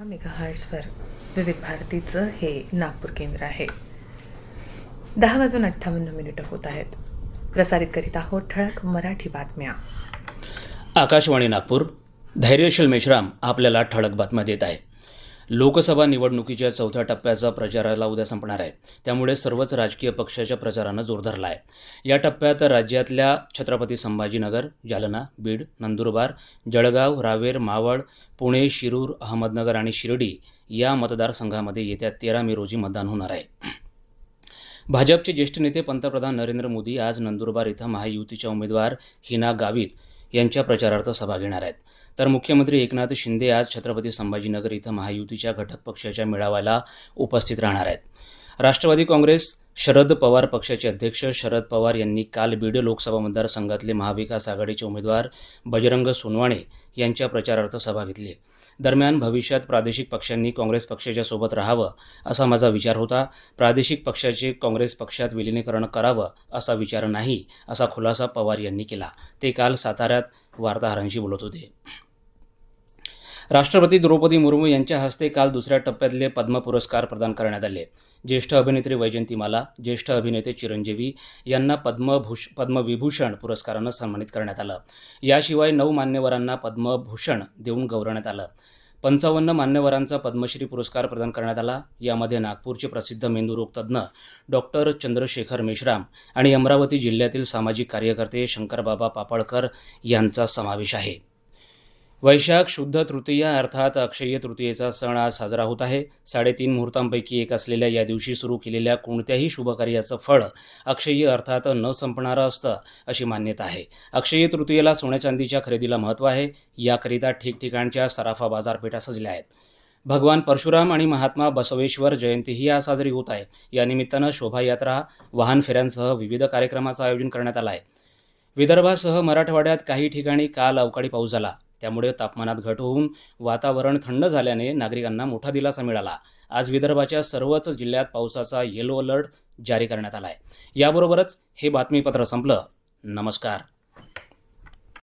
दहा मेगा हार्ट्सवर विविध भारतीचं हे नागपूर केंद्र आहे. दहा वाजून अठ्ठावन्न मिनिटं होत आहेत. प्रसारित करीत आहोत ठळक मराठी बातम्या. आकाशवाणी नागपूर धैर्यशील मेश्राम आपल्याला ठळक बातम्या देत आहे लोकसभा निवडणुकीच्या चौथ्या टप्प्याचा प्रचाराला उद्या संपणार आहे. त्यामुळे सर्वच राजकीय पक्षाच्या प्रचारानं जोर धरला आहे या टप्प्यात राज्यातल्या छत्रपती संभाजीनगर जालना बीड नंदुरबार जळगाव रावेर मावळ पुणे शिरूर अहमदनगर आणि शिर्डी या मतदारसंघामध्ये येत्या तेरा मे रोजी मतदान होणार आहे. भाजपचे ज्येष्ठ नेते पंतप्रधान नरेंद्र मोदी आज नंदुरबार इथं महायुतीच्या उमेदवार हिना गावित यांच्या प्रचारार्थ सभा घेणार आहेत. तर मुख्यमंत्री एकनाथ शिंदे आज छत्रपती संभाजीनगर इथं महायुतीच्या घटक पक्षाच्या मेळाव्याला उपस्थित राहणार आहेत. राष्ट्रवादी काँग्रेस शरद पवार पक्षाचे अध्यक्ष शरद पवार यांनी काल बीड लोकसभा मतदारसंघातले महाविकास आघाडीचे उमेदवार बजरंग सोनवाणे यांच्या प्रचारार्थ सभा घेतली. दरम्यान भविष्यात प्रादेशिक पक्षांनी काँग्रेस पक्षाच्या सोबत राहावं असा माझा विचार होता. प्रादेशिक पक्षाचे काँग्रेस पक्षात विलिनीकरण करावं असा विचार नाही असा खुलासा पवार यांनी केला. ते काल साताऱ्यात वार्ताहरांशी बोलत होते. राष्ट्रपती द्रौपदी मुर्मू यांच्या हस्ते काल दुसऱ्या टप्प्यातले पद्म पुरस्कार प्रदान करण्यात आले. ज्येष्ठ अभिनेत्री वैजंतीमाला ज्येष्ठ अभिनेते चिरंजीवी यांना पद्मभूष पद्मविभूषण पुरस्कारानं सन्मानित करण्यात आलं. याशिवाय नऊ मान्यवरांना पद्मभूषण देऊन गौरवण्यात आलं. पंचावन्न मान्यवरांचा पद्मश्री पुरस्कार प्रदान करण्यात आला. यामध्ये नागपूरचे प्रसिद्ध मेंदूरोग तज्ज्ञ डॉक्टर चंद्रशेखर मेश्राम आणि अमरावती जिल्ह्यातील सामाजिक कार्यकर्ते शंकरबाबा पापळकर यांचा समावेश आहे. वैशाख शुद्ध तृतीया अर्थात अक्षय तृतीयेचा सण आज साजरा होत आहे. साडेतीन मुहूर्तांपैकी एक असलेल्या या दिवशी सुरू केलेल्या कोणत्याही शुभकार्याचं फळ अक्षय्य अर्थात न संपणारं असतं अशी मान्यता आहे. अक्षय तृतीयेला सोन्या चांदीच्या खरेदीला महत्त्व आहे. याकरिता ठिकठिकाणच्या सराफा बाजारपेठा सजल्या आहेत. भगवान परशुराम आणि महात्मा बसवेश्वर जयंतीही आज साजरी होत आहे. या निमित्तानं शोभायात्रा वाहन फेऱ्यांसह विविध कार्यक्रमाचं आयोजन करण्यात आलं आहे. विदर्भासह मराठवाड्यात काही ठिकाणी काल अवकाळी पाऊस झाला. त्यामुळे तापमानात घट होऊन वातावरण थंड झाल्याने नागरिकांना मोठा दिलासा मिळाला. आज विदर्भाच्या सर्वच जिल्ह्यात पावसाचा येलो अलर्ट जारी करण्यात आला आहे याबरोबरच हे बातमीपत्र संपलं. नमस्कार.